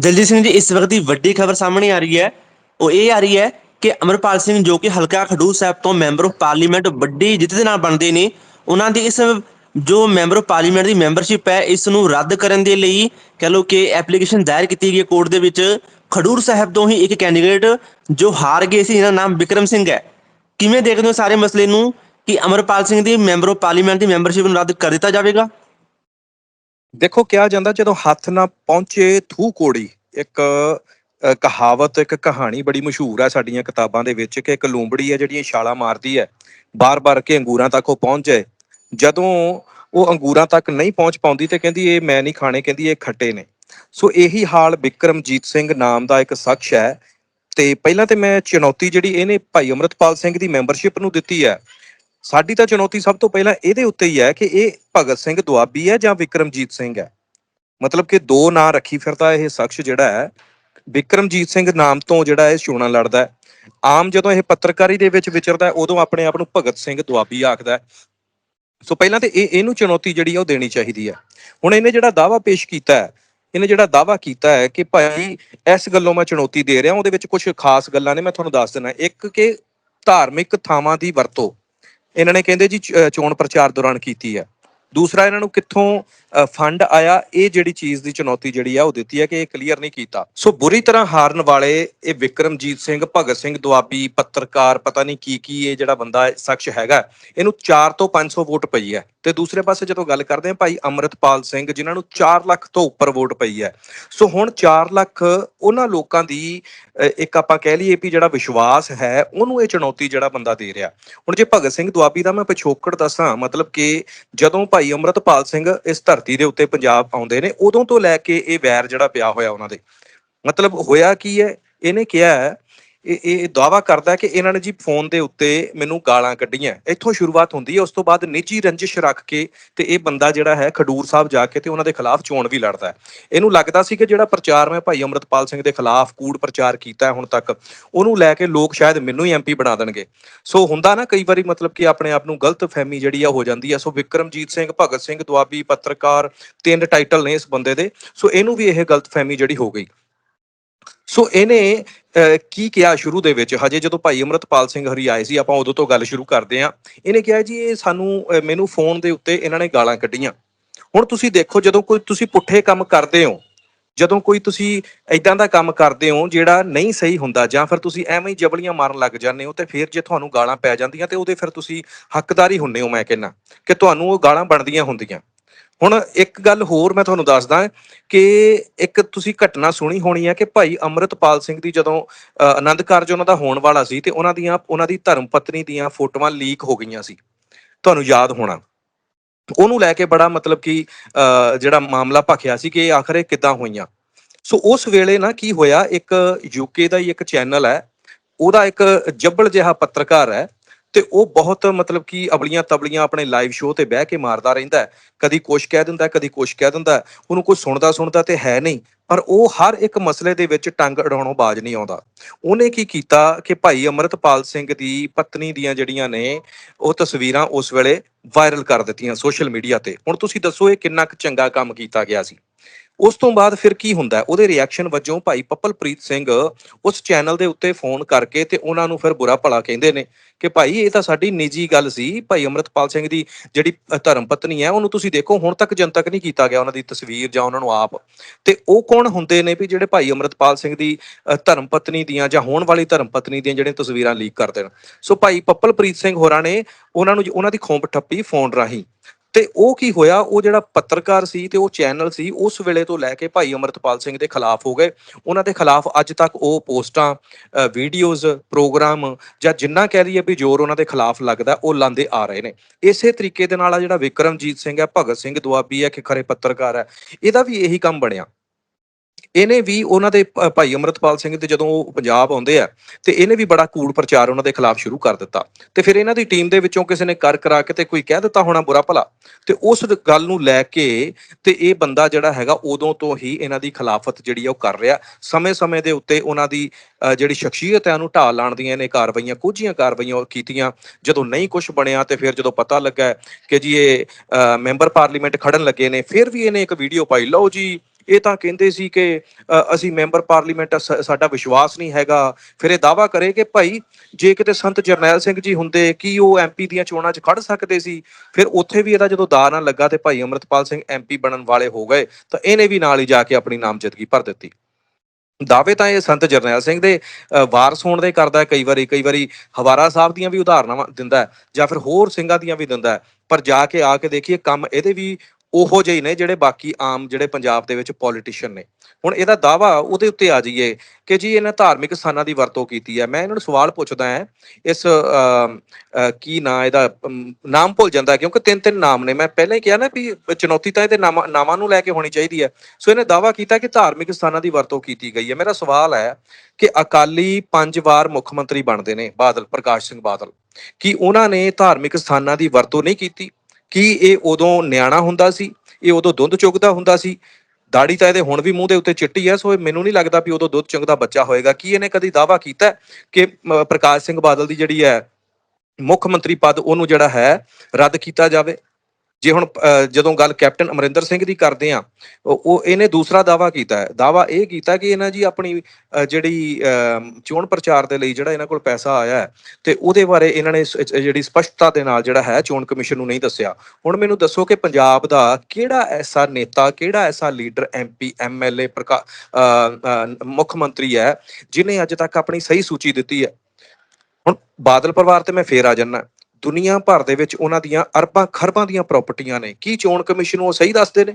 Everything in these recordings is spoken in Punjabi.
ਦਲਜੀਤ ਸਿੰਘ ਜੀ, ਇਸ ਵਕਤ ਦੀ ਵੱਡੀ ਖਬਰ ਸਾਹਮਣੇ ਆ ਰਹੀ ਹੈ। ਉਹ ਇਹ ਆ ਰਹੀ ਹੈ ਕਿ ਅਮਰਪਾਲ ਸਿੰਘ ਜੋ ਕਿ ਹਲਕਾ ਖਡੂਰ ਸਾਹਿਬ ਤੋਂ ਮੈਂਬਰ ਆਫ ਪਾਰਲੀਮੈਂਟ, ਵੱਡੀ ਜਿੱਤ ਦੇ ਨਾਲ ਬਣਦੇ ਨੇ, ਉਹਨਾਂ ਦੀ ਇਸ ਜੋ ਮੈਂਬਰ ਆਫ ਪਾਰਲੀਮੈਂਟ ਦੀ ਮੈਂਬਰਸ਼ਿਪ ਹੈ, ਇਸ ਨੂੰ ਰੱਦ ਕਰਨ ਦੇ ਲਈ ਕਹ ਲਓ ਕਿ ਐਪਲੀਕੇਸ਼ਨ ਦਾਇਰ ਕੀਤੀ ਗਈ ਹੈ ਕੋਰਟ ਦੇ ਵਿੱਚ। ਖਡੂਰ ਸਾਹਿਬ ਤੋਂ ਹੀ ਇੱਕ ਕੈਂਡੀਡੇਟ ਜੋ ਹਾਰ ਗਏ ਸੀ, ਜਿਹਦਾ ਨਾਮ ਵਿਕਰਮ ਸਿੰਘ ਹੈ। ਕਿਵੇਂ ਦੇਖਦੇ ਹੋ ਸਾਰੇ ਮਸਲੇ ਨੂੰ ਕਿ ਅਮਰਪਾਲ ਸਿੰਘ ਦੀ ਮੈਂਬਰ ਆਫ ਪਾਰਲੀਮੈਂਟ ਦੀ ਮੈਂਬਰਸ਼ਿਪ ਨੂੰ ਰੱਦ ਕਰ ਦਿੱਤਾ ਜਾਵੇਗਾ? ਦੇਖੋ ਕਿਹਾ ਜਾਂਦਾ ਜਦੋਂ ਹੱਥ ਨਾ ਪਹੁੰਚੇ ਥੂ ਕੋੜੀ ਇੱਕ ਅ, ਕਹਾਵਤ ਇੱਕ ਕਹਾਣੀ ਬੜੀ ਮਸ਼ਹੂਰ ਹੈ ਸਾਡੀਆਂ ਕਿਤਾਬਾਂ ਦੇ ਵਿੱਚ ਕਿ ਇੱਕ ਲੂੰਬੜੀ ਹੈ ਜਿਹੜੀ ਛਾਲਾ ਮਾਰਦੀ ਹੈ। ਬਾਰ-ਬਾਰ ਕੇ ਅੰਗੂਰਾਂ ਤੱਕ ਉਹ ਪਹੁੰਚ ਜਾਏ। ਜਦੋਂ ਉਹ ਅੰਗੂਰਾਂ ਤੱਕ ਨਹੀਂ ਪਹੁੰਚ ਪਾਉਂਦੀ ਤੇ ਕਹਿੰਦੀ ਇਹ ਮੈਂ ਨਹੀਂ ਖਾਣੇ ਕਹਿੰਦੀ ਇਹ ਖੱਟੇ ਨੇ। ਸੋ ਇਹੀ ਹਾਲ ਬਿਕਰਮਜੀਤ ਸਿੰਘ ਨਾਮ ਦਾ ਇੱਕ ਸ਼ਖਸ ਹੈ। ਤੇ ਪਹਿਲਾਂ ਤੇ ਮੈਂ ਚੁਣੌਤੀ ਜਿਹੜੀ ਇਹਨੇ ਭਾਈ ਅਮਰਤਪਾਲ ਸਿੰਘ ਦੀ ਮੈਂਬਰਸ਼ਿਪ ਨੂੰ ਦਿੱਤੀ ਹੈ। ਸਾਡੀ ਤਾਂ ਚੁਣੌਤੀ ਸਭ ਤੋਂ ਪਹਿਲਾਂ ਇਹਦੇ ਉੱਤੇ ਹੀ ਹੈ ਕਿ ਇਹ ਭਗਤ ਸਿੰਘ ਦੁਆਬੀ ਹੈ ਜਾਂ ਵਿਕਰਮਜੀਤ ਸਿੰਘ ਹੈ? ਮਤਲਬ ਕਿ ਦੋ ਨਾਂ ਰੱਖੀ ਫਿਰਦਾ ਇਹ ਸ਼ਖਸ ਜਿਹੜਾ ਹੈ, ਵਿਕਰਮਜੀਤ ਸਿੰਘ ਨਾਮ ਤੋਂ ਜਿਹੜਾ ਇਹ ਚੋਣਾਂ ਲੜਦਾ ਹੈ। ਆਮ ਜਦੋਂ ਇਹ ਪੱਤਰਕਾਰੀ ਦੇ ਵਿੱਚ ਵਿਚਰਦਾ ਉਦੋਂ ਆਪਣੇ ਆਪ ਨੂੰ ਭਗਤ ਸਿੰਘ ਦੁਆਬੀ ਆਖਦਾ ਸੋ ਪਹਿਲਾਂ ਤੇ ਇਹ, ਇਹਨੂੰ ਚੁਣੌਤੀ ਜਿਹੜੀ ਆ ਉਹ ਦੇਣੀ ਚਾਹੀਦੀ ਹੈ। ਹੁਣ ਇਹਨੇ ਜਿਹੜਾ ਦਾਵਾ ਪੇਸ਼ ਕੀਤਾ ਹੈ, ਇਹਨੇ ਜਿਹੜਾ ਦਾਵਾ ਕੀਤਾ ਹੈ ਕਿ ਭਾਈ ਇਸ ਗੱਲੋਂ ਮੈਂ ਚੁਣੌਤੀ ਦੇ ਰਿਹਾ, ਉਹਦੇ ਵਿੱਚ ਕੁਝ ਖਾਸ ਗੱਲਾਂ ਨੇ, ਮੈਂ ਤੁਹਾਨੂੰ ਦੱਸ ਦਿੰਦਾ। ਇੱਕ ਕਿ ਧਾਰਮਿਕ ਥਾਵਾਂ ਦੀ ਵਰਤੋਂ। ਇਹਨਾਂ ਨੇ ਕਹਿੰਦੇ ਜੀ ਚੋਣ ਪ੍ਰਚਾਰ ਦੌਰਾਨ ਕੀਤੀ ਹੈ ਦੂਸਰਾ ਇਹਨਾਂ ਨੂੰ ਕਿੱਥੋਂ ਫੰਡ ਆਇਆ, ਇਹ ਜਿਹੜੀ ਚੀਜ਼ ਦੀ ਚੁਣੌਤੀ ਜਿਹੜੀ ਆ ਉਹ ਦਿੱਤੀ ਹੈ ਕਿ ਇਹ ਕਲੀਅਰ ਨਹੀਂ ਕੀਤਾ। ਸੋ ਬੁਰੀ ਤਰ੍ਹਾਂ ਹਾਰਨ ਵਾਲੇ ਇਹ ਵਿਕਰਮਜੀਤ ਸਿੰਘ, ਭਗਤ ਸਿੰਘ ਦੁਆਬੀ ਪੱਤਰਕਾਰ, ਪਤਾ ਨਹੀਂ ਕੀ ਕੀ ਇਹ ਜਿਹੜਾ ਬੰਦਾ ਸ਼ਖਸ ਹੈਗਾ, ਇਹਨੂੰ 4 ਤੋਂ 500 ਵੋਟ ਪਈ ਹੈ। ਤੇ ਦੂਸਰੇ ਪਾਸੇ ਜਦੋਂ ਗੱਲ ਕਰਦੇ ਹਾਂ ਭਾਈ ਅਮਰਤਪਾਲ ਸਿੰਘ, ਜਿਨ੍ਹਾਂ ਨੂੰ 4 ਲੱਖ ਤੋਂ ਉੱਪਰ ਵੋਟ ਪਈ ਹੈ। ਸੋ ਹੁਣ 4 ਲੱਖ ਉਹਨਾਂ ਲੋਕਾਂ ਦੀ ਇੱਕ ਆਪਾਂ ਕਹਿ ਲਈਏ ਵੀ ਜਿਹੜਾ ਵਿਸ਼ਵਾਸ ਹੈ, ਉਹਨੂੰ ਇਹ ਚੁਣੌਤੀ ਜਿਹੜਾ ਬੰਦਾ ਦੇ ਰਿਹਾ। ਹੁਣ ਜੇ ਭਗਤ ਸਿੰਘ ਦੁਆਬੀ ਦਾ ਮੈਂ ਪਿਛੋਕੜ ਦੱਸਾਂ, ਮਤਲਬ ਕਿ ਜਦੋਂ ਭਾਈ ਅਮਰਤਪਾਲ ਸਿੰਘ ਇਸ ਧਰਤੀ ਦੇ ਉੱਤੇ ਪੰਜਾਬ ਆਉਂਦੇ ਨੇ ਉਦੋਂ ਤੋਂ ਲੈ ਕੇ ਇਹ ਵੈਰ ਜਿਹੜਾ ਪਿਆ ਹੋਇਆ ਉਹਨਾਂ ਦੇ। ਮਤਲਬ ਹੋਇਆ ਕੀ ਹੈ? ਇਹਨੇ ਕਿਹਾ ਹੈ, ਇਹ ਇਹ ਦਾਵਾ ਕਰਦਾ ਕਿ ਇਹਨਾਂ ਨੇ ਜੀ ਫੋਨ ਦੇ ਉੱਤੇ ਮੈਨੂੰ ਗਾਲਾਂ ਕੱਢੀਆਂ। ਇੱਥੋਂ ਸ਼ੁਰੂਆਤ ਹੁੰਦੀ ਹੈ, ਉਸ ਤੋਂ ਬਾਅਦ ਨਿੱਜੀ ਰੰਜਿਸ਼ ਰੱਖ ਕੇ ਤੇ ਇਹ ਬੰਦਾ ਜਿਹੜਾ ਹੈ ਖਡੂਰ ਸਾਹਿਬ ਜਾ ਕੇ ਤੇ ਉਹਨਾਂ ਦੇ ਖਿਲਾਫ ਚੋਣ ਵੀ ਲੜਦਾ ਹੈ। ਇਹਨੂੰ ਲੱਗਦਾ ਸੀ ਕਿ ਜਿਹੜਾ ਪ੍ਰਚਾਰ ਮੈਂ ਭਾਈ ਅਮਰਤਪਾਲ ਸਿੰਘ ਦੇ ਖਿਲਾਫ ਕੂੜ ਪ੍ਰਚਾਰ ਕੀਤਾ ਹੁਣ ਤੱਕ, ਉਹਨੂੰ ਲੈ ਕੇ ਲੋਕ ਸ਼ਾਇਦ ਮੈਨੂੰ ਹੀ ਐਮਪੀ ਬਣਾ ਦੇਣਗੇ। ਸੋ ਹੁੰਦਾ ਨਾ ਕਈ ਵਾਰੀ ਮਤਲਬ ਕਿ ਆਪਣੇ ਆਪ ਨੂੰ ਗਲਤ ਫਹਿਮੀ ਜਿਹੜੀ ਆ ਹੋ ਜਾਂਦੀ ਆ। ਸੋ ਵਿਕਰਮਜੀਤ ਸਿੰਘ, ਭਗਤ ਸਿੰਘ ਦੁਆਬੀ ਪੱਤਰਕਾਰ ਤਿੰਨ ਟਾਈਟਲ ਨੇ ਇਸ ਬੰਦੇ ਦੇ। ਸੋ ਇਹਨੂੰ ਵੀ ਇਹ ਗਲਤ ਫਹਿਮੀ ਜਿਹੜੀ ਹੋ ਗਈ। ਸੋ ਇਹਨੇ ਕੀ ਕਿਹਾ ਸ਼ੁਰੂ ਦੇ ਵਿੱਚ? ਹਜੇ ਜਦੋਂ ਭਾਈ ਅਮਰਤਪਾਲ ਸਿੰਘ ਹਰੀ ਆਏ ਸੀ, ਆਪਾਂ ਉਦੋਂ ਤੋਂ ਗੱਲ ਸ਼ੁਰੂ ਕਰਦੇ ਆ ਇਹਨੇ ਕਿਹਾ ਜੀ, ਇਹ ਸਾਨੂੰ ਮੈਨੂੰ ਫੋਨ ਦੇ ਉੱਤੇ ਇਹਨਾਂ ਨੇ ਗਾਲਾਂ ਕੱਢੀਆਂ। ਹੁਣ ਤੁਸੀਂ ਦੇਖੋ, ਜਦੋਂ ਕੋਈ, ਤੁਸੀਂ ਪੁੱਠੇ ਕੰਮ ਕਰਦੇ ਹੋ, ਜਦੋਂ ਕੋਈ ਤੁਸੀਂ ਐਦਾਂ ਦਾ ਕੰਮ ਕਰਦੇ ਹੋ, ਜਿਹੜਾ ਨਹੀਂ ਸਹੀ ਹੁੰਦਾ, ਜਾਂ ਫਿਰ ਤੁਸੀਂ ਐਵੇਂ ਹੀ ਜਬਲੀਆਂ ਮਾਰਨ ਲੱਗ ਜਾਂਦੇ ਹੋ, ਤੇ ਫਿਰ ਜੇ ਤੁਹਾਨੂੰ ਗਾਲਾਂ ਪੈ ਜਾਂਦੀਆਂ, ਤੇ ਉਹਦੇ ਫਿਰ ਤੁਸੀਂ ਹੱਕਦਾਰੀ ਹੀ ਹੁੰਨੇ ਹੋ, ਮੈਂ ਕਹਿੰਨਾ ਕਿ ਤੁਹਾਨੂੰ ਉਹ ਗਾਲਾਂ ਬਣਦੀਆਂ ਹੁੰਦੀਆਂ। ਹੁਣ ਇੱਕ ਗੱਲ ਹੋਰ ਮੈਂ ਤੁਹਾਨੂੰ ਦੱਸਦਾ ਕਿ ਇੱਕ ਤੁਸੀਂ ਘਟਨਾ ਸੁਣੀ ਹੋਣੀ ਹੈ ਕਿ ਭਾਈ ਅਮਰਤਪਾਲ ਸਿੰਘ ਦੀ ਜਦੋਂ ਆਨੰਦ ਕਾਰਜ ਉਹਨਾਂ ਦਾ ਹੋਣ ਵਾਲਾ ਸੀ ਤੇ ਉਹਨਾਂ ਦੀਆਂ, ਉਹਨਾਂ ਦੀ ਧਰਮ ਪਤਨੀ ਦੀਆਂ ਫੋਟੋਆਂ ਲੀਕ ਹੋ ਗਈਆਂ ਸੀ। ਤੁਹਾਨੂੰ ਯਾਦ ਹੋਣਾ। ਉਹਨੂੰ ਲੈ ਕੇ ਬੜਾ ਮਤਲਬ ਕਿ ਜਿਹੜਾ ਮਾਮਲਾ ਭਖਿਆ ਸੀ ਕਿ ਆਖਰ ਇਹ ਕਿੱਦਾਂ ਹੋਈਆਂ। ਸੋ ਉਸ ਵੇਲੇ ਨਾ ਕੀ ਹੋਇਆ, ਇੱਕ ਯੂਕੇ ਦਾ ਹੀ ਇੱਕ ਚੈਨਲ ਹੈ, ਉਹਦਾ ਇੱਕ ਜੱਬਲ ਜਿਹਾ ਪੱਤਰਕਾਰ ਹੈ ਤੇ ਉਹ ਬਹੁਤ ਮਤਲਬ ਕਿ ਅਬਲੀਆਂ ਤਬਲੀਆਂ ਆਪਣੇ ਲਾਈਵ ਸ਼ੋਅ ਤੇ ਬਹਿ ਕੇ ਮਾਰਦਾ ਰਹਿੰਦਾ ਹੈ। ਕਦੀ ਕੁਛ ਕਹਿ ਦਿੰਦਾ ਕਦੀ ਕੁਛ ਕਹਿ ਦਿੰਦਾ ਉਹਨੂੰ ਕੋਈ ਸੁਣਦਾ ਸੁਣਦਾ ਤੇ ਹੈ ਨਹੀਂ। ਪਰ ਉਹ ਹਰ ਇੱਕ ਮਸਲੇ ਦੇ ਵਿੱਚ ਟੰਗ ਅੜਾਉਣੋਂ ਬਾਜ ਨਹੀਂ ਆਉਂਦਾ। ਉਹਨੇ ਕੀ ਕੀਤਾ ਕਿ ਭਾਈ ਅਮਰਤਪਾਲ ਸਿੰਘ ਦੀ ਪਤਨੀ ਦੀਆਂ ਜਿਹੜੀਆਂ ਨੇ, ਉਹ ਤਸਵੀਰਾਂ ਉਸ ਵੇਲੇ ਵਾਇਰਲ ਕਰ ਦਿੱਤੀਆਂ ਸੋਸ਼ਲ ਮੀਡੀਆ ਤੇ। ਹੁਣ ਤੁਸੀਂ ਦੱਸੋ ਇਹ ਕਿੰਨਾ ਕੁ ਚੰਗਾ ਕੰਮ ਕੀਤਾ ਗਿਆ ਸੀ। ਉਸ ਤੋਂ ਬਾਅਦ ਫਿਰ ਕੀ ਹੁੰਦਾ? ਉਹਦੇ ਰਿਐਕਸ਼ਨ ਵਜੋਂ ਭਾਈ ਪੱਪਲਪ੍ਰੀਤ ਸਿੰਘ ਉਸ ਚੈਨਲ ਦੇ ਉੱਤੇ ਫੋਨ ਕਰਕੇ ਤੇ ਉਹਨਾਂ ਨੂੰ ਫਿਰ ਬੁਰਾ ਭਲਾ ਕਹਿੰਦੇ ਨੇ ਕਿ ਭਾਈ ਇਹ ਤਾਂ ਸਾਡੀ ਨਿੱਜੀ ਗੱਲ ਸੀ, ਭਾਈ ਅਮਰਤਪਾਲ ਸਿੰਘ ਦੀ ਜਿਹੜੀ ਧਰਮ ਪਤਨੀ ਹੈ, ਉਹਨੂੰ ਤੁਸੀਂ ਦੇਖੋ, ਹੁਣ ਤੱਕ ਜਨਤਕ ਨਹੀਂ ਕੀਤਾ ਗਿਆ ਉਹਨਾਂ ਦੀ ਤਸਵੀਰ ਜਾਂ ਉਹਨਾਂ ਨੂੰ ਆਪ। ਤੇ ਉਹ ਕੌਣ ਹੁੰਦੇ ਨੇ ਵੀ ਜਿਹੜੇ ਭਾਈ ਅਮਰਤਪਾਲ ਸਿੰਘ ਦੀ ਧਰਮ ਪਤਨੀ ਦੀਆਂ ਜਾਂ ਹੋਣ ਵਾਲੀ ਧਰਮ ਪਤਨੀ ਦੀਆਂ ਜਿਹੜੀਆਂ ਤਸਵੀਰਾਂ ਲੀਕ ਕਰਦੇ ਨੇ ਸੋ ਭਾਈ ਪੱਪਲਪ੍ਰੀਤ ਸਿੰਘ ਹੋਰਾਂ ਨੇ ਉਹਨਾਂ ਨੂੰ, ਉਹਨਾਂ ਦੀ ਖੋਂਬ ਠੱਪੀ ਫੋਨ ਰਾਹੀਂ। ਤੇ ਉਹ ਕੀ ਹੋਇਆ? ਉਹ ਜਿਹੜਾ ਪੱਤਰਕਾਰ ਸੀ ਤੇ ਉਹ ਚੈਨਲ ਸੀ, ਉਸ ਵੇਲੇ ਤੋਂ ਲੈ ਕੇ ਭਾਈ ਅਮਰਤਪਾਲ ਸਿੰਘ ਦੇ ਖਿਲਾਫ ਹੋ ਗਏ। ਉਹਨਾਂ ਦੇ ਖਿਲਾਫ ਅੱਜ ਤੱਕ ਉਹ ਪੋਸਟਾਂ ਵੀਡੀਓਜ਼, ਪ੍ਰੋਗਰਾਮ ਜਾਂ ਜਿੰਨਾ ਕਹਿ ਲਈਏ ਵੀ ਜ਼ੋਰ ਉਹਨਾਂ ਦੇ ਖਿਲਾਫ ਲੱਗਦਾ, ਉਹ ਲਾਂਦੇ ਆ ਰਹੇ ਨੇ। ਇਸੇ ਤਰੀਕੇ ਦੇ ਨਾਲ ਆ ਜਿਹੜਾ ਵਿਕਰਮਜੀਤ ਸਿੰਘ ਹੈ, ਭਗਤ ਸਿੰਘ ਦੁਆਬੀ ਹੈ ਕਿ ਖਰੇ ਪੱਤਰਕਾਰ ਹੈ, ਇਹਦਾ ਵੀ ਇਹੀ ਕੰਮ ਬਣਿਆ। ਇਹਨੇ ਵੀ ਉਹਨਾਂ ਦੇ ਭਾਈ ਅਮਰਤਪਾਲ ਸਿੰਘ ਦੇ ਜਦੋਂ ਉਹ ਪੰਜਾਬ ਆਉਂਦੇ ਆ, ਤੇ ਇਹਨੇ ਵੀ ਬੜਾ ਕੂੜ ਪ੍ਰਚਾਰ ਉਹਨਾਂ ਦੇ ਖਿਲਾਫ ਸ਼ੁਰੂ ਕਰ ਦਿੱਤਾ। ਤੇ ਫਿਰ ਇਹਨਾਂ ਦੀ ਟੀਮ ਦੇ ਵਿੱਚੋਂ ਕਿਸੇ ਨੇ ਕਰ ਕਰਾ ਕੇ ਤੇ ਕੋਈ ਕਹਿ ਦਿੱਤਾ ਹੋਣਾ ਬੁਰਾ ਭਲਾ। ਤੇ ਉਸ ਗੱਲ ਨੂੰ ਲੈ ਕੇ ਤੇ ਇਹ ਬੰਦਾ ਜਿਹੜਾ ਹੈਗਾ ਉਦੋਂ ਤੋਂ ਹੀ ਇਹਨਾਂ ਦੀ ਖਿਲਾਫਤ ਜਿਹੜੀ ਉਹ ਕਰ ਰਿਹਾ। ਸਮੇਂ-ਸਮੇਂ ਦੇ ਉੱਤੇ ਉਹਨਾਂ ਦੀ ਜਿਹੜੀ ਸ਼ਖਸੀਅਤ ਹੈ ਉਹਨੂੰ ਢਾਲ ਲਾਣ ਦੀਆਂ ਇਹਨੇ ਕਾਰਵਾਈਆਂ, ਕੁਝੀਆਂ ਕਾਰਵਾਈਆਂ ਉਹ ਕੀਤੀਆਂ। ਜਦੋਂ ਨਹੀਂ ਕੁਝ ਬਣਿਆ ਤੇ ਫਿਰ ਜਦੋਂ ਪਤਾ ਲੱਗਾ ਕਿ ਜੀ ਇਹ ਮੈਂਬਰ ਪਾਰਲੀਮੈਂਟ ਖੜਨ ਲੱਗੇ ਨੇ, ਫਿਰ ਵੀ ਇਹਨੇ ਇੱਕ ਵੀਡੀਓ ਪਾਈ। ਲਓ ਜੀ ਇਹ ਤਾਂ ਕਹਿੰਦੇ ਸੀ ਕਿ ਅਸੀਂ ਮੈਂਬਰ ਪਾਰਲੀਮੈਂਟ ਸਾਡਾ ਵਿਸ਼ਵਾਸ ਨਹੀਂ ਹੈਗਾ। ਫਿਰ ਇਹ ਦਾਵਾ ਕਰੇ ਕਿ ਭਾਈ ਜੇ ਕਿਤੇ ਸੰਤ ਜਰਨੈਲ ਸਿੰਘ ਜੀ ਹੁੰਦੇ ਕੀ ਉਹ ਐਮਪੀ ਦੀਆਂ ਚੋਣਾਂ 'ਚ ਖੜ ਸਕਦੇ ਸੀ? ਫਿਰ ਉੱਥੇ ਵੀ ਇਹਦਾ ਜਦੋਂ ਦਾ ਨਾ ਲੱਗਾ ਤੇ ਭਾਈ ਅਮਰਤਪਾਲ ਸਿੰਘ ਐਮਪੀ ਬਣਨ ਵਾਲੇ ਹੋ ਗਏ ਤਾਂ ਇਹਨੇ ਵੀ ਨਾਲ ਹੀ ਜਾ ਕੇ ਆਪਣੀ ਨਾਮਜ਼ਦਗੀ ਭਰ ਦਿੱਤੀ। ਦਾਅਵੇ ਤਾਂ ਇਹ ਸੰਤ ਜਰਨੈਲ ਸਿੰਘ ਦੇ ਅ, ਵਾਰਸ ਹੋਣ ਦੇ ਕਰਦਾ ਕਈ ਵਾਰੀ ਕਈ ਵਾਰੀ ਹਵਾਰਾ ਸਾਹਿਬ ਦੀਆਂ ਵੀ ਉਦਾਹਰਨਾਂ ਦਿੰਦਾ ਜਾਂ ਫਿਰ ਹੋਰ ਸਿੰਘਾਂ ਦੀਆਂ ਵੀ ਦਿੰਦਾ ਪਰ ਜਾ ਕੇ ਆ ਕੇ ਦੇਖੀਏ ਕੰਮ ਇਹਦੇ ਵੀ ਉਹੋ ਜਿਹੇ ਨੇ ਜਿਹੜੇ ਬਾਕੀ ਆਮ ਜਿਹੜੇ ਪੰਜਾਬ ਦੇ ਵਿੱਚ ਪੋਲੀਟੀਸ਼ੀਅਨ ਨੇ। ਹੁਣ ਇਹਦਾ ਦਾਵਾ ਉਹਦੇ ਉੱਤੇ ਆ ਜਾਈਏ ਕਿ ਜੀ ਇਹਨਾਂ ਧਾਰਮਿਕ ਸਥਾਨਾਂ ਦੀ ਵਰਤੋਂ ਕੀਤੀ ਹੈ। ਮੈਂ ਇਹਨਾਂ ਨੂੰ ਸਵਾਲ ਪੁੱਛਦਾ ਹਾਂ, ਇਸ ਕੀ ਨਾਂ ਇਹਦਾ ਨਾਮ ਭੁੱਲ ਜਾਂਦਾ ਕਿਉਂਕਿ ਤਿੰਨ ਤਿੰਨ ਨਾਮ ਨੇ। ਮੈਂ ਪਹਿਲਾਂ ਹੀ ਕਿਹਾ ਨਾ ਵੀ ਚੁਣੌਤੀ ਤਾਂ ਇਹਦੇ ਨਾਮਾਂ ਨਾਮਾਂ ਨੂੰ ਲੈ ਕੇ ਹੋਣੀ ਚਾਹੀਦੀ ਹੈ। ਸੋ ਇਹਨੇ ਦਾਵਾ ਕੀਤਾ ਕਿ ਧਾਰਮਿਕ ਸਥਾਨਾਂ ਦੀ ਵਰਤੋਂ ਕੀਤੀ ਗਈ ਹੈ। ਮੇਰਾ ਸਵਾਲ ਹੈ ਕਿ ਅਕਾਲੀ ਪੰਜ ਵਾਰ ਮੁੱਖ ਮੰਤਰੀ ਬਣਦੇ ਨੇ, ਬਾਦਲ, ਪ੍ਰਕਾਸ਼ ਸਿੰਘ ਬਾਦਲ। ਕੀ ਉਹਨਾਂ ਨੇ ਧਾਰਮਿਕ ਸਥਾਨਾਂ ਦੀ ਵਰਤੋਂ ਨਹੀਂ ਕੀਤੀ? ਕੀ ਇਹ ਉਦੋਂ ਨਿਆਣਾ ਹੁੰਦਾ ਸੀ? ਇਹ ਉਦੋਂ ਦੁੱਧ ਚੁਗਦਾ ਹੁੰਦਾ ਸੀ? ਦਾੜੀ ਤਾਂ ਇਹਦੇ ਹੁਣ ਵੀ ਮੂੰਹ ਦੇ ਉੱਤੇ ਚਿੱਟੀ ਹੈ ਸੋ ਇਹ ਮੈਨੂੰ ਨਹੀਂ ਲੱਗਦਾ ਵੀ ਉਦੋਂ ਦੁੱਧ ਚੁੰਗਦਾ ਬੱਚਾ ਹੋਏਗਾ। ਕੀ ਇਹਨੇ ਕਦੀ ਦਾਵਾ ਕੀਤਾ ਕਿ ਪ੍ਰਕਾਸ਼ ਸਿੰਘ ਬਾਦਲ ਦੀ ਜਿਹੜੀ ਹੈ ਮੁੱਖ ਮੰਤਰੀ ਪਦ ਉਹਨੂੰ ਜਿਹੜਾ ਹੈ ਰੱਦ ਕੀਤਾ ਜਾਵੇ? ਜੇ ਹੁਣ ਜਦੋਂ ਗੱਲ ਕੈਪਟਨ ਅਮਰਿੰਦਰ ਸਿੰਘ ਦੀ ਕਰਦੇ ਆ ਉਹ ਇਹਨੇ ਦੂਸਰਾ ਦਾਵਾ ਕੀਤਾ ਹੈ। ਦਾਵਾ ਇਹ ਕੀਤਾ ਕਿ ਇਹਨਾਂ ਜੀ ਆਪਣੀ ਜਿਹੜੀ ਚੋਣ ਪ੍ਰਚਾਰ ਦੇ ਲਈ ਜਿਹੜਾ ਇਹਨਾਂ ਕੋਲ ਪੈਸਾ ਆਇਆ ਹੈ ਤੇ ਉਹਦੇ ਬਾਰੇ ਇਹਨਾਂ ਨੇ ਸ- ਜਿਹੜੀ ਸਪਸ਼ਟਤਾ ਦੇ ਨਾਲ ਜਿਹੜਾ ਹੈ ਚੋਣ ਕਮਿਸ਼ਨ ਨੂੰ ਨਹੀਂ ਦੱਸਿਆ। ਹੁਣ ਮੈਨੂੰ ਦੱਸੋ ਕਿ ਪੰਜਾਬ ਦਾ ਕਿਹੜਾ ਐਸਾ ਨੇਤਾ ਕਿਹੜਾ ਐਸਾ ਲੀਡਰ ਐਮਪੀ ਐਮਐਲਏ ਪ੍ਰਕਾ ਅ, ਅ, ਮੁੱਖ ਮੰਤਰੀ ਹੈ ਜਿਨੇ ਅੱਜ ਤੱਕ ਆਪਣੀ ਸਹੀ ਸੂਚੀ ਦਿੱਤੀ ਹੈ? ਹੁਣ ਬਾਦਲ ਪਰਿਵਾਰ ਤੇ ਮੈਂ ਫੇਰ ਆ ਜਾਨਾ ਦੁਨੀਆ ਭਰ ਦੇ ਵਿੱਚ ਉਹਨਾਂ ਦੀਆਂ ਅਰਬਾਂ ਖਰਬਾਂ ਦੀਆਂ ਪ੍ਰਾਪਰਟੀਆਂ ਨੇ। ਕੀ ਚੋਣ ਕਮਿਸ਼ਨ ਨੂੰ ਉਹ ਸਹੀ ਦੱਸਦੇ ਨੇ?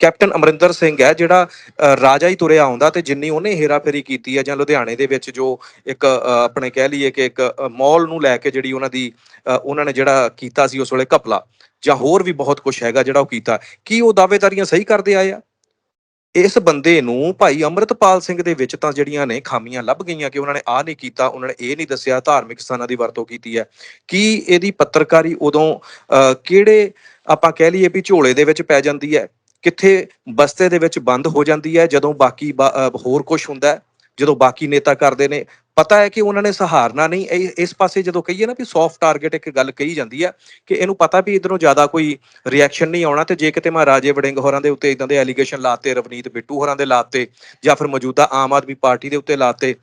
ਕੈਪਟਨ ਅਮਰਿੰਦਰ ਸਿੰਘ ਹੈ ਜਿਹੜਾ ਅ, ਰਾਜਾ ਹੀ ਤੁਰਿਆ ਆਉਂਦਾ ਤੇ ਜਿੰਨੀ ਉਹਨੇ ਹੇਰਾਫੇਰੀ ਕੀਤੀ ਹੈ ਜਾਂ ਲੁਧਿਆਣੇ ਦੇ ਵਿੱਚ ਜੋ ਇੱਕ ਆਪਣੇ ਕਹਿ ਲਈਏ ਕਿ ਇੱਕ ਮਾਲ ਨੂੰ ਲੈ ਕੇ ਜਿਹੜੀ ਉਹਨਾਂ ਦੀ ਅ, ਉਹਨਾਂ ਨੇ ਜਿਹੜਾ ਕੀਤਾ ਸੀ ਉਸ ਵੇਲੇ ਘਪਲਾ ਜਾਂ ਹੋਰ ਵੀ ਬਹੁਤ ਕੁਝ ਹੈਗਾ ਜਿਹੜਾ ਉਹ ਕੀਤਾ। ਕੀ ਉਹ ਦਾਅਵੇਦਾਰੀਆਂ ਸਹੀ ਕਰਦੇ ਆਏ ਆ? ਇਸ ਬੰਦੇ ਨੂੰ ਭਾਈ ਅੰਮ੍ਰਿਤਪਾਲ ਸਿੰਘ ਦੇ ਵਿੱਚ ਤਾਂ ਜਿਹੜੀਆਂ ਨੇ ਖਾਮੀਆਂ ਲੱਭ ਗਈਆਂ ਕਿ ਉਹਨਾਂ ਨੇ ਆਹ ਨਹੀਂ ਕੀਤਾ ਉਹਨਾਂ ਨੇ ਇਹ ਨਹੀਂ ਦੱਸਿਆ ਧਾਰਮਿਕ ਸਥਾਨਾਂ ਦੀ ਵਰਤੋਂ ਕੀਤੀ ਹੈ। ਕੀ ਇਹਦੀ ਪੱਤਰਕਾਰੀ ਉਦੋਂ ਅ, ਕਿਹੜੇ ਆਪਾਂ ਕਹਿ ਲਈਏ ਵੀ ਝੋਲੇ ਦੇ ਵਿੱਚ ਪੈ ਜਾਂਦੀ ਹੈ ਕਿੱਥੇ ਬਸਤੇ ਦੇ ਵਿੱਚ ਬੰਦ ਹੋ ਜਾਂਦੀ ਹੈ ਜਦੋਂ ਬਾਕੀ ਹੋਰ ਕੁਝ ਹੁੰਦਾ ਹੈ? ਜਦੋਂ ਬਾਕੀ ਨੇਤਾ ਕਰਦੇ ਨੇ, ਪਤਾ ਹੈ ਕਿ ਉਹਨਾਂ ਨੇ ਸਹਾਰਨਾ ਨਹੀਂ। ਇਹ- ਇਸ ਪਾਸੇ ਜਦੋਂ ਕਹੀਏ ਨਾ ਵੀ ਸੌਫਟ ਟਾਰਗੇਟ ਇੱਕ ਗੱਲ ਕਹੀ ਜਾਂਦੀ ਹੈ ਕਿ ਇਹਨੂੰ ਪਤਾ ਵੀ ਇਧਰੋਂ ਜ਼ਿਆਦਾ ਕੋਈ ਰਿਐਕਸ਼ਨ ਨਹੀਂ ਆਉਣਾ ਤੇ ਜੇ ਕਿਤੇ ਮੈਂ ਰਾਜੇ ਵੜਿੰਗ ਹੋਰਾਂ ਦੇ ਉੱਤੇ ਇਦਾਂ ਦੇ ਐਲੀਗੇਸ਼ਨ ਲਾਤੇ, ਰਵਨੀਤ ਬਿੱਟੂ ਹੋਰਾਂ ਦੇ ਲਾਤੇ ਜਾਂ ਫਿਰ ਮੌਜੂਦਾ ਆਮ ਆਦਮੀ ਪਾਰਟੀ ਦੇ ਉੱਤੇ ਲਾਤੇ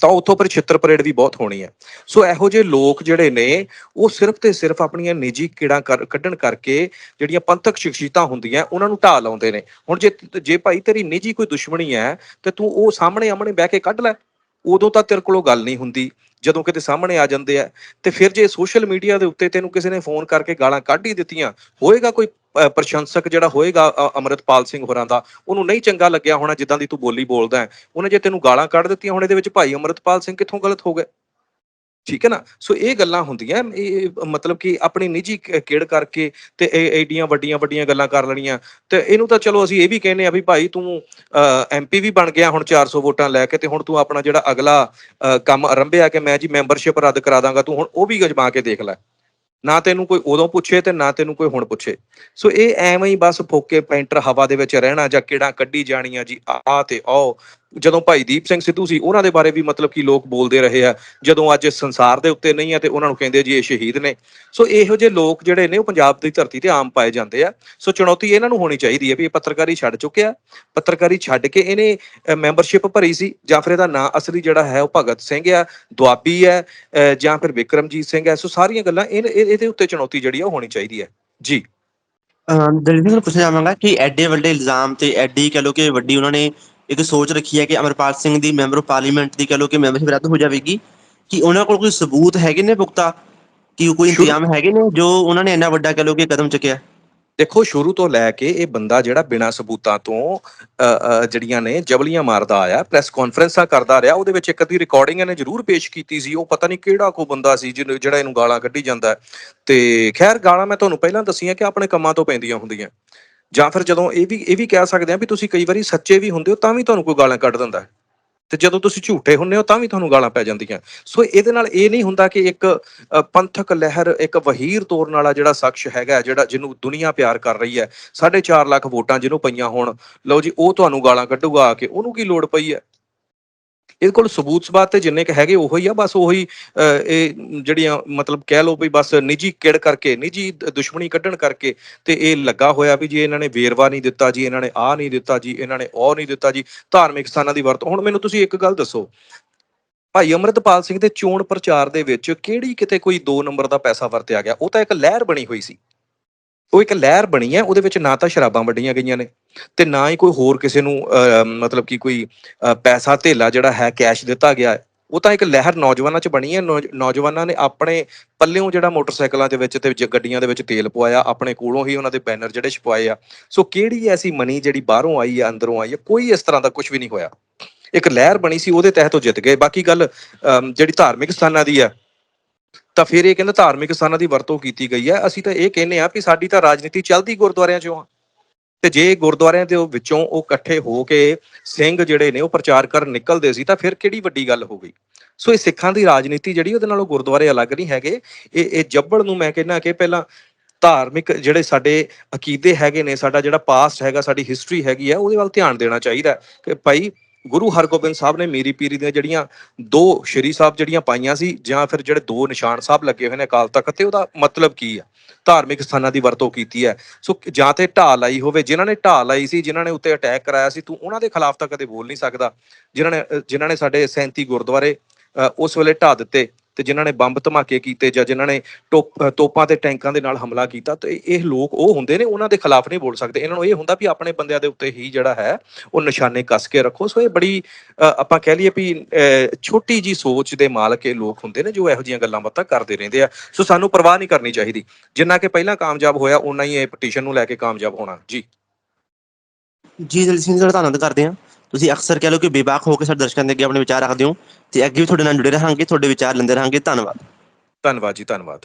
ਤਾਂ ਉੱਥੋਂ ਪਰ ਛਿੱਤਰ ਪਰੇਡ ਵੀ ਬਹੁਤ ਹੋਣੀ ਹੈ। ਸੋ ਇਹੋ ਜਿਹੇ ਲੋਕ ਜਿਹੜੇ ਨੇ, ਉਹ ਸਿਰਫ ਤੇ ਸਿਰਫ ਆਪਣੀਆਂ ਨਿੱਜੀ ਕੀੜਾਂ ਕਰ- ਕੱਢਣ ਕਰਕੇ ਜਿਹੜੀਆਂ ਪੰਥਕ ਸ਼ਖਸੀਅਤਾਂ ਹੁੰਦੀਆਂ, ਉਹਨਾਂ ਨੂੰ ਢਾਹ ਲਾਉਂਦੇ ਨੇ। ਹੁਣ ਜੇ ਜੇ ਭਾਈ ਤੇਰੀ ਨਿੱਜੀ ਕੋਈ ਦੁਸ਼ਮਣੀ ਹੈ, ਤੇ ਤੂੰ ਉਹ ਸਾਹਮਣੇ ਆਮਣੇ ਬਹਿ ਕੇ ਕੱਢ ਲੈ। ਉਦੋਂ ਤਾਂ ਤੇਰੇ ਕੋਲੋਂ ਗੱਲ ਨਹੀਂ ਹੁੰਦੀ, ਜਦੋਂ ਕਿਤੇ ਸਾਹਮਣੇ ਆ ਜਾਂਦੇ ਆ। ਤੇ ਫਿਰ ਜੇ ਸੋਸ਼ਲ ਮੀਡੀਆ ਦੇ ਉੱਤੇ ਤੈਨੂੰ ਕਿਸੇ ਨੇ ਫੋਨ ਕਰਕੇ ਗਾਲਾਂ ਕੱਢ ਹੀ ਦਿੱਤੀਆਂ, ਹੋਏਗਾ ਕੋਈ ਪ੍ਰਸ਼ੰਸਕ ਜਿਹੜਾ ਹੋਏਗਾ ਅ, ਅਮਰਿਤਪਾਲ ਸਿੰਘ ਹੋਰਾਂ ਦਾ ਉਹਨੂੰ ਨਹੀਂ ਚੰਗਾ ਲੱਗਿਆ ਹੋਣਾ ਜਿੱਦਾਂ ਦੀ ਤੂੰ ਬੋਲੀ ਬੋਲਦਾ ਹੈ। ਉਹਨੇ ਜੇ ਤੈਨੂੰ ਗਾਲਾਂ ਕੱਢ ਦਿੱਤੀਆਂ ਹੁਣ ਇਹਦੇ ਵਿੱਚ ਭਾਈ ਅਮਰਿਤਪਾਲ ਸਿੰਘ ਕਿੱਥੋਂ ਗਲਤ ਹੋ ਗਏ? ਠੀਕ ਹੈ ਨਾ? ਸੋ ਇਹ ਗੱਲਾਂ ਹੁੰਦੀਆਂ ਇਹ ਮਤਲਬ ਕਿ ਆਪਣੀ ਨਿੱਜੀ ਕ- ਕਿਹੜ ਕਰਕੇ ਤੇ ਇਹ ਐਡੀਆਂ ਵੱਡੀਆਂ ਵੱਡੀਆਂ ਗੱਲਾਂ ਕਰ ਲੈਣੀਆਂ। ਤੇ ਇਹਨੂੰ ਤਾਂ ਚਲੋ ਅਸੀਂ ਇਹ ਵੀ ਕਹਿੰਦੇ ਆ ਵੀ ਭਾਈ ਤੂੰ ਐਮਪੀ ਵੀ ਬਣ ਗਿਆ ਹੁਣ 400 ਵੋਟਾਂ ਲੈ ਕੇ ਤੇ ਹੁਣ ਤੂੰ ਆਪਣਾ ਜਿਹੜਾ ਅਗਲਾ ਅ, ਕੰਮ ਆਰੰਭਿਆ ਕਿ ਮੈਂ ਜੀ ਮੈਂਬਰਸ਼ਿਪ ਰੱਦ ਕਰਾ ਦਾਂਗਾ ਤੂੰ ਹੁਣ ਉਹ ਵੀ ਗਜਮਾ ਕੇ ਦੇਖ ਲੈ। ਨਾ ਤੈਨੂੰ ਕੋਈ ਉਦੋਂ ਪੁੱਛੇ ਤੇ ਨਾ ਤੈਨੂੰ ਕੋਈ ਹੁਣ ਪੁੱਛੇ। ਸੋ ਇਹ ਐਵੇਂ ਹੀ ਬਸ ਫੋਕੇ ਪੈਂਟਰ ਹਵਾ ਦੇ ਵਿੱਚ ਰਹਿਣਾ ਜਾਂ ਕਿਹੜਾ ਕੱਢੀ ਜਾਣੀਆਂ ਜੀ, ਆ ਤੇ ਆਓ। ਜਦੋਂ ਭਾਈ ਦੀਪ ਸਿੰਘ ਸਿੱਧੂ ਸੀ, ਉਹਨਾਂ ਦੇ ਬਾਰੇ ਵੀ ਮਤਲਬ ਕਿ ਲੋਕ ਬੋਲਦੇ ਰਹੇ ਆ। ਜਦੋਂ ਅੱਜ ਸੰਸਾਰ ਦੇ ਉੱਤੇ ਨਹੀਂ ਆ ਤੇ ਉਹਨਾਂ ਨੂੰ ਕਹਿੰਦੇ ਜੀ ਇਹ ਸ਼ਹੀਦ ਨੇ। ਸੋ ਇਹੋ ਜਿਹੇ ਲੋਕ ਜਿਹੜੇ ਨੇ, ਉਹ ਪੰਜਾਬ ਦੀ ਧਰਤੀ ਤੇ ਆਮ ਪਾਏ ਜਾਂਦੇ ਆ। ਸੋ ਚੁਣੌਤੀ ਇਹਨਾਂ ਨੂੰ ਹੋਣੀ ਚਾਹੀਦੀ ਹੈ ਵੀ ਇਹ ਪੱਤਰਕਾਰੀ ਛੱਡ ਚੁੱਕਿਆ। ਪੱਤਰਕਾਰੀ ਛੱਡ ਕੇ ਇਹਨੇ ਮੈਂਬਰਸ਼ਿਪ ਭਰੀ ਸੀ। ਜਾਂ ਫਿਰ ਇਹਦਾ ਨਾਂ ਅਸਲੀ ਜਿਹੜਾ ਹੈ, ਉਹ ਭਗਤ ਸਿੰਘ ਆ, ਦੁਆਬੀ ਹੈ ਜਾਂ ਫਿਰ ਵਿਕਰਮਜੀਤ ਸਿੰਘ ਹੈ ਸੋ ਸਾਰੀਆਂ ਗੱਲਾਂ ਇਹ ਇਹਦੇ ਉੱਤੇ ਚੁਣੌਤੀ ਜਿਹੜੀ ਆ, ਉਹ ਹੋਣੀ ਚਾਹੀਦੀ ਹੈ ਜੀ। ਦਲਿਤ ਨੂੰ ਪੁੱਛਣਾ ਚਾਹਾਂਗਾ ਕਿ ਐਡੇ ਵੱਡੇ ਇਲਜ਼ਾਮ ਤੇ ਐਡੀ ਕਹ ਲੋ ਕਿ ਵੱਡੀ ਉਹਨਾਂ ਨੇ ਇੱਕ ਸੋਚ ਰੱਖੀ ਹੈ ਕਿ ਅਮਰਪਾਲ ਸਿੰਘ ਦੀ ਮੈਂਬਰ ਪਾਰਲੀਮੈਂਟ ਦੀ ਕਹ ਲੋ ਕਿ ਮੈਂਬਰਸ਼ਿਪ ਰੱਦ ਹੋ ਜਾਵੇਗੀ। ਕਿ ਉਹਨਾਂ ਕੋਲ ਕੋਈ ਸਬੂਤ ਹੈਗੇ ਨੇ ਪੁਖਤਾ? ਕਿ ਕੋਈ ਇੰਤਜ਼ਾਮ ਹੈਗੇ ਨੇ ਜੋ ਉਹਨਾਂ ਨੇ ਇੰਨਾ ਵੱਡਾ ਕਹ ਲੋ ਕਿ ਕਦਮ ਚੁੱਕਿਆ? ਦੇਖੋ ਸ਼ੁਰੂ ਤੋਂ ਲੈ ਕੇ ਇਹ ਬੰਦਾ ਜਿਹੜਾ ਬਿਨਾਂ ਸਬੂਤਾਂ ਤੋਂ ਜਿਹੜੀਆਂ ਨੇ ਜਬਲੀਆਂ ਮਾਰਦਾ ਆਇਆ ਪ੍ਰੈਸ ਕਾਨਫਰੰਸਾਂ ਕਰਦਾ ਰਿਹਾ ਉਹਦੇ ਵਿੱਚ ਇੱਕ ਅੱਧੀ ਰਿਕਾਰਡਿੰਗ ਇਹਨੇ ਜ਼ਰੂਰ ਪੇਸ਼ ਕੀਤੀ ਸੀ। ਉਹ ਪਤਾ ਨਹੀਂ ਕਿਹੜਾ ਕੋ ਬੰਦਾ ਸੀ ਜਿਹੜਾ ਇਹਨੂੰ ਗਾਲਾਂ ਕੱਢੀ ਜਾਂਦਾ। ਤੇ ਖੈਰ ਗਾਲਾਂ ਮੈਂ ਤੁਹਾਨੂੰ ਪਹਿਲਾਂ ਦੱਸੀਆਂ ਕਿ ਆਪਣੇ ਕੰਮਾਂ ਤੋਂ ਪੈਂਦੀਆਂ ਹੁੰਦੀਆਂ। ਜਾਂ ਫਿਰ ਜਦੋਂ ਇਹ ਵੀ ਇਹ ਵੀ ਕਹਿ ਸਕਦੇ ਆ ਵੀ ਤੁਸੀਂ ਕਈ ਵਾਰੀ ਸੱਚੇ ਵੀ ਹੁੰਦੇ ਹੋ, ਤਾਂ ਵੀ ਤੁਹਾਨੂੰ ਕੋਈ ਗਾਲਾਂ ਕੱਢ ਦਿੰਦਾ ਹੈ। ਤੇ ਜਦੋਂ ਤੁਸੀਂ ਝੂਠੇ ਹੁੰਦੇ ਹੋ, ਤਾਂ ਵੀ ਤੁਹਾਨੂੰ ਗਾਲਾਂ ਪੈ ਜਾਂਦੀਆਂ ਸੋ ਇਹਦੇ ਨਾਲ ਇਹ ਨਹੀਂ ਹੁੰਦਾ ਕਿ ਇੱਕ ਪੰਥਕ ਲਹਿਰ, ਇੱਕ ਵਹੀਰ ਤੋਰਨ ਵਾਲਾ ਜਿਹੜਾ ਸ਼ਖਸ ਹੈਗਾ ਜਿਹੜਾ ਜਿਹਨੂੰ ਦੁਨੀਆ ਪਿਆਰ ਕਰ ਰਹੀ ਹੈ 4.5 ਲੱਖ ਵੋਟਾਂ ਜਿਹਨੂੰ ਪਈਆਂ ਹੋਣ, ਲਓ ਜੀ, ਉਹ ਤੁਹਾਨੂੰ ਗਾਲਾਂ ਕੱਢੂਗਾ ਆ ਕੇ, ਉਹਨੂੰ ਕੀ ਲੋੜ ਪਈ ਹੈ ਇਹਦੇ ਕੋਲ ਸਬੂਤ ਸਬਾਤ ਤੇ ਜਿੰਨੇ ਕ ਹੈਗੇ ਉਹੋ ਹੀ ਆ, ਬਸ ਉਹੀ ਇਹ ਜਿਹੜੀਆਂ ਮਤਲਬ ਕਹਿ ਲਓ ਵੀ ਬਸ ਨਿੱਜੀ ਕਿੜ ਕਰਕੇ, ਨਿੱਜੀ ਦੁਸ਼ਮਣੀ ਕੱਢਣ ਕਰਕੇ ਤੇ ਇਹ ਲੱਗਾ ਹੋਇਆ ਵੀ ਜੀ ਇਹਨਾਂ ਨੇ ਵੇਰਵਾ ਨਹੀਂ ਦਿੱਤਾ ਜੀ, ਇਹਨਾਂ ਨੇ ਆਹ ਨਹੀਂ ਦਿੱਤਾ ਜੀ, ਇਹਨਾਂ ਨੇ ਉਹ ਨਹੀਂ ਦਿੱਤਾ ਜੀ, ਧਾਰਮਿਕ ਸਥਾਨਾਂ ਦੀ ਵਰਤੋਂ। ਹੁਣ ਮੈਨੂੰ ਤੁਸੀਂ ਇੱਕ ਗੱਲ ਦੱਸੋ, ਭਾਈ ਅਮਰਤਪਾਲ ਸਿੰਘ ਦੇ ਚੋਣ ਪ੍ਰਚਾਰ ਦੇ ਵਿੱਚ ਕਿਹੜੀ ਕਿਤੇ ਕੋਈ 2 ਨੰਬਰ ਦਾ ਪੈਸਾ ਵਰਤਿਆ ਗਿਆ? ਉਹ ਤਾਂ ਇੱਕ ਲਹਿਰ ਬਣੀ ਹੋਈ ਸੀ। ਉਹ ਇੱਕ ਲਹਿਰ ਬਣੀ ਹੈ, ਉਹਦੇ ਵਿੱਚ ਨਾ ਤਾਂ ਸ਼ਰਾਬਾਂ ਵੰਡੀਆਂ ਗਈਆਂ ਨੇ। ਤੇ ਨਾ ਹੀ ਕੋਈ ਹੋਰ ਕਿਸੇ ਨੂੰ ਅਹ, ਮਤਲਬ ਕਿ ਕੋਈ ਅਹ, ਪੈਸਾ ਧੇਲਾ ਜਿਹੜਾ ਹੈ ਕੈਸ਼ ਦਿੱਤਾ ਗਿਆ ਹੈ। ਉਹ ਤਾਂ ਇੱਕ ਲਹਿਰ ਨੌਜਵਾਨਾਂ 'ਚ ਬਣੀ ਹੈ। ਨੌਜ- ਨੌਜਵਾਨਾਂ ਨੇ ਆਪਣੇ ਪੱਲਿਓਂ ਜਿਹੜਾ ਮੋਟਰਸਾਈਕਲਾਂ ਦੇ ਵਿੱਚ ਤੇ ਗੱਡੀਆਂ ਦੇ ਵਿੱਚ ਤੇਲ ਪਵਾਇਆ ਆਪਣੇ ਕੋਲੋਂ ਹੀ ਉਹਨਾਂ ਦੇ ਬੈਨਰ ਜਿਹੜੇ ਛਪਵਾਏ ਆ। ਸੋ ਕਿਹੜੀ ਐਸੀ ਮਨੀ ਜਿਹੜੀ ਬਾਹਰੋਂ ਆਈ ਆ ਅੰਦਰੋਂ ਆਈ ਆ ਕੋਈ ਇਸ ਤਰ੍ਹਾਂ ਦਾ ਕੁਝ ਵੀ ਨਹੀਂ ਹੋਇਆ। ਇੱਕ ਲਹਿਰ ਬਣੀ ਸੀ ਉਹਦੇ ਤਹਿਤ ਉਹ ਜਿੱਤ ਗਏ। ਬਾਕੀ ਗੱਲ ਅਮ, ਜਿਹੜੀ ਧਾਰਮਿਕ ਸਥਾਨਾਂ ਦੀ ਆ ਤਾਂ ਫਿਰ ਇਹ ਕਹਿੰਦਾ ਧਾਰਮਿਕ ਸਥਾਨਾਂ ਦੀ ਵਰਤੋਂ ਕੀਤੀ ਗਈ ਹੈ। ਅਸੀਂ ਤਾਂ ਇਹ ਕਹਿੰਨੇ ਆ ਵੀ ਸਾਡੀ ਤਾਂ ਰਾਜਨੀਤੀ ਚੱਲਦੀ ਗੁਰਦੁਆਰਿਆਂ 'ਚੋਂ ਆ। ਤੇ ਜੇ ਗੁਰਦੁਆਰਿਆਂ ਦੇ ਵਿੱਚੋਂ ਉਹ ਇਕੱਠੇ ਹੋ ਕੇ ਸਿੰਘ ਜਿਹੜੇ ਨੇ ਉਹ ਪ੍ਰਚਾਰ ਕਰਨ ਨਿਕਲਦੇ ਸੀ, ਤਾਂ ਫਿਰ ਕਿਹੜੀ ਵੱਡੀ ਗੱਲ ਹੋ ਗਈ? ਸੋ ਇਹ ਸਿੱਖਾਂ ਦੀ ਰਾਜਨੀਤੀ ਜਿਹੜੀ ਉਹਦੇ ਨਾਲੋਂ ਗੁਰਦੁਆਰੇ ਅਲੱਗ ਨਹੀਂ ਹੈਗੇ। ਇਹ ਇਹ ਜੱਬੜ ਨੂੰ ਮੈਂ ਕਹਿੰਦਾ ਕਿ ਪਹਿਲਾਂ ਧਾਰਮਿਕ ਜਿਹੜੇ ਸਾਡੇ ਅਕੀਦੇ ਹੈਗੇ ਨੇ, ਸਾਡਾ ਜਿਹੜਾ ਪਾਸਟ ਹੈਗਾ, ਸਾਡੀ ਹਿਸਟਰੀ ਹੈਗੀ ਆ, ਉਹਦੇ ਵੱਲ ਧਿਆਨ ਦੇਣਾ ਚਾਹੀਦਾ ਕਿ ਭਾਈ ਗੁਰੂ ਹਰਗੋਬਿੰਦ ਸਾਹਿਬ ਨੇ ਮੀਰੀ ਪੀਰੀ ਦੀਆਂ ਜਿਹੜੀਆਂ ਦੋ ਸ਼੍ਰੀ ਸਾਹਿਬ ਜਿਹੜੀਆਂ ਪਾਈਆਂ ਸੀ, ਜਾਂ ਫਿਰ ਜਿਹੜੇ ਦੋ ਨਿਸ਼ਾਨ ਸਾਹਿਬ ਲੱਗੇ ਹੋਏ ਨੇ ਅਕਾਲ ਤਖਤ ਤੇ, ਉਹਦਾ ਮਤਲਬ ਕੀ ਆ? ਧਾਰਮਿਕ ਸਥਾਨਾਂ ਦੀ ਵਰਤੋਂ ਕੀਤੀ ਹੈ। ਸੋ ਜਾਂ ਤੇ ਢਾਹ ਲਾਈ ਹੋਵੇ, ਜਿਨ੍ਹਾਂ ਨੇ ਢਾਹ ਲਾਈ ਸੀ, ਜਿਨ੍ਹਾਂ ਨੇ ਉੱਤੇ ਅਟੈਕ ਕਰਾਇਆ ਸੀ, ਤੂੰ ਉਹਨਾਂ ਦੇ ਖਿਲਾਫ ਤਾਂ ਕਦੇ ਬੋਲ ਨਹੀਂ ਸਕਦਾ। ਜਿਨ੍ਹਾਂ ਨੇ ਜਿਨ੍ਹਾਂ ਨੇ ਸਾਡੇ 37 ਗੁਰਦੁਆਰੇ ਉਸ ਵੇਲੇ ਢਾਹ ਦਿੱਤੇ। ਤੇ ਜਿਨ੍ਹਾਂ ਨੇ ਬੰਬ ਧਮਾਕੇ ਕੀਤੇ ਜਾਂ ਜਿਨ੍ਹਾਂ ਨੇ ਟੋਪ- ਤੋਪਾਂ ਤੇ ਟੈਂਕਾਂ ਦੇ ਨਾਲ ਹਮਲਾ ਕੀਤਾ ਤੇ ਇਹ ਲੋਕ ਉਹ ਹੁੰਦੇ ਨੇ ਉਹਨਾਂ ਦੇ ਖਿਲਾਫ ਨਹੀਂ ਬੋਲ ਸਕਦੇ। ਇਹਨਾਂ ਨੂੰ ਇਹ ਹੁੰਦਾ ਵੀ ਆਪਣੇ ਬੰਦਿਆਂ ਦੇ ਉੱਤੇ ਹੀ ਜਿਹੜਾ ਹੈ ਉਹ ਨਿਸ਼ਾਨੇ ਕੱਸ ਕੇ ਰੱਖੋ। ਸੋ ਇਹ ਬੜੀ ਆਪਾਂ ਕਹਿ ਲਈਏ ਵੀ ਅ, ਛੋਟੀ ਜੀ ਸੋਚ ਦੇ ਮਾਲਕ ਇਹ ਲੋਕ ਹੁੰਦੇ ਨੇ ਜੋ ਇਹੋ ਜੀਆਂ ਗੱਲਾਂ ਬਾਤਾਂ ਕਰਦੇ ਰਹਿੰਦੇ ਆ। ਸੋ ਸਾਨੂੰ ਪਰਵਾਹ ਨਹੀਂ ਕਰਨੀ ਚਾਹੀਦੀ। ਜਿੰਨਾ ਕਿ ਪਹਿਲਾਂ ਕਾਮਯਾਬ ਹੋਇਆ ਉਨਾ ਹੀ ਇਹ ਪਟੀਸ਼ਨ ਨੂੰ ਲੈ ਕੇ ਕਾਮਯਾਬ ਹੋਣਾ। ਜੀ। ਜੀ ਦਲਜੀਤ ਸਿੰਘ ਜੀ ਦਾ ਧੰਨਵਾਦ ਕਰਦੇ ਹਾਂ। ਤੁਸੀਂ ਅਕਸਰ ਕਹਿ ਲਓ ਕਿ ਬੇਬਾਕ ਹੋ ਕੇ ਸਾਡੇ ਦਰਸ਼ਕਾਂ ਦੇ ਅੱਗੇ ਆਪਣੇ ਵਿਚਾਰ ਰੱਖਦੇ ਹੋ ਤੇ ਅੱਗੇ ਵੀ ਤੁਹਾਡੇ ਨਾਲ ਜੁੜੇ ਰਹਾਂਗੇ, ਤੁਹਾਡੇ ਵਿਚਾਰ ਲੈਂਦੇ ਰਹਾਂਗੇ। ਧੰਨਵਾਦ। ਧੰਨਵਾਦ ਜੀ, ਧੰਨਵਾਦ।